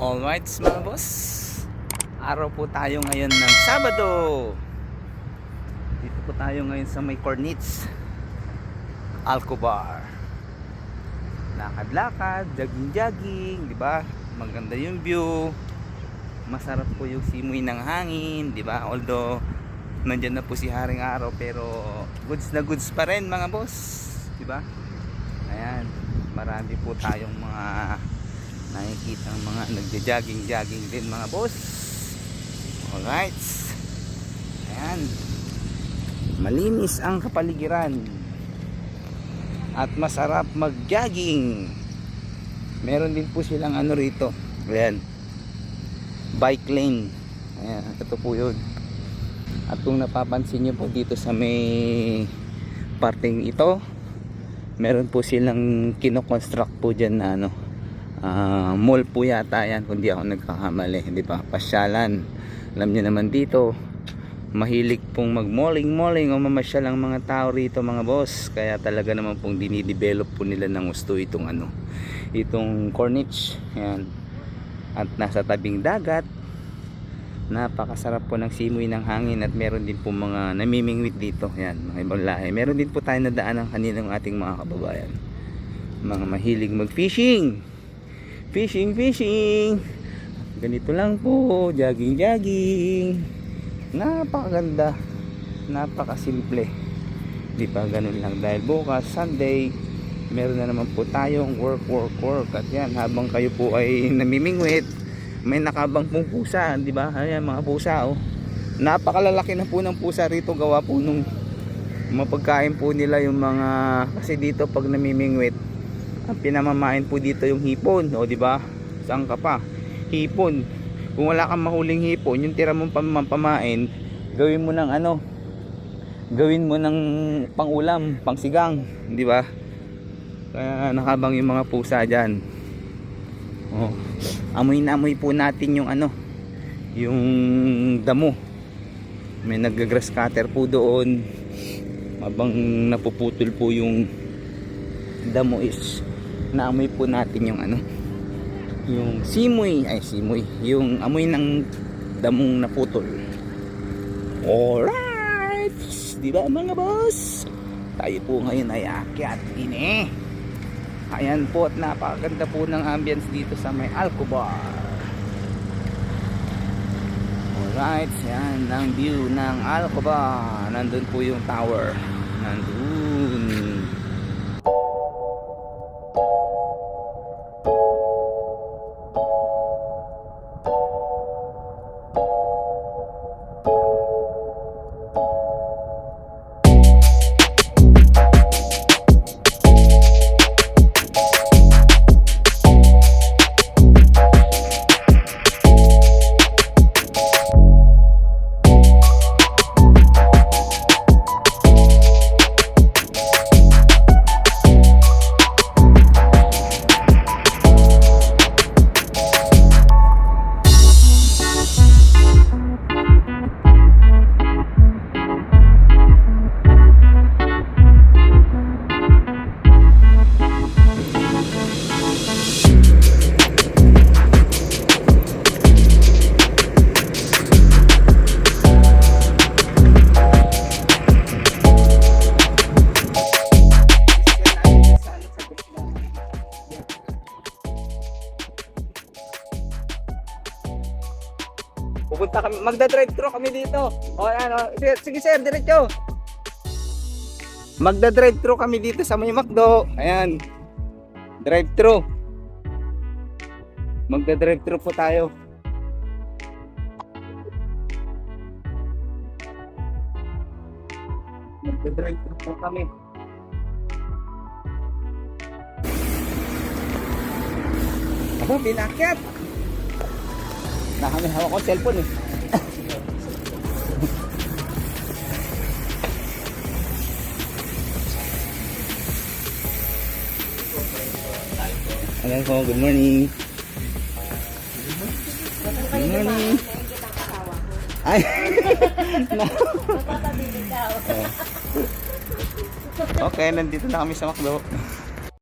Alright mga boss Araw po tayo ngayon ng Sabado Dito po tayo ngayon sa may Cornits Alcobar Lakad-lakad, jogging-jogging, di ba? Maganda yung view Masarap po yung simoy ng hangin, di ba? Although nandyan na po si Haring Araw pero goods na goods pa rin mga boss, di ba? Ayan, marami po tayong mga nakikita ang mga nagja-jogging-jogging din mga boss. Alright. Ayan. Malinis ang kapaligiran. At masarap mag-jogging. Meron din po silang ano rito. Ayan. Bike lane. Ayan, ito po yun. At kung napapansin nyo po dito sa may parting ito, meron po silang kinoconstruct po dyan na ano, Ah, mall po yata yan kung di ako nagkakamali di ba pasyalan. Alam niyo naman dito mahilig pong mag malling malling o mamasyal ang mga tao rito mga boss. Kaya talaga naman pong dinidevelop po nila ng gusto itong ano itong Corniche. Yan at nasa tabing dagat. Napakasarap po ng simoy ng hangin at meron din po mga namimingwit dito. Yan mga ibang lahi. Meron din po tayo nadaan ng kaninang ating mga kababayan. Mga mahilig mag fishing fishing fishing. Ganito lang po jogging jogging. Napakaganda. Napakasimple. Di pa ganun lang. Dahil bukas Sunday meron na naman po tayong work work work. At yan habang kayo po ay namimingwit may nakabang pong pusa di ba? Ayan mga pusa oh. Napakalalaki na po ng pusa rito gawa po nung mapagkain po nila yung mga kasi dito pag namimingwit pinamamain po dito yung hipon o di ba? Saan ka pa? Hipon. Kung wala kang mahuling hipon yung tira mong pam- pamain gawin mo ng ano? Gawin mo ng pangulam pangsigang di ba? Kaya nakabang yung mga pusa dyan. Oh, amoy na amoy po natin yung ano? Yung damo. May nag-grass cutter po doon. Habang napuputol po yung damo is naamoy po natin yung ano yung simoy. Ay simoy. Yung amoy ng damong naputol. Alright! Di ba mga boss? Tayo po ngayon ay akyat ini. Ayan po at napakaganda po ng ambience dito sa may Alcobar. Alright yan ang view ng Alcobar. Nandun po yung tower. Nandun Pupunta kami, magda-drive thru kami dito. O ano, sige, sir, diretso. Magda-drive thru kami dito sa may McDo. Ayan. Drive thru. Magda-drive thru po tayo. Magda-drive thru po kami. Aba, pinakyat. Na kami hawak ko cellphone eh. Ayan po, good morning. Good morning. Ay. Okay, nandito na kami sa McDo.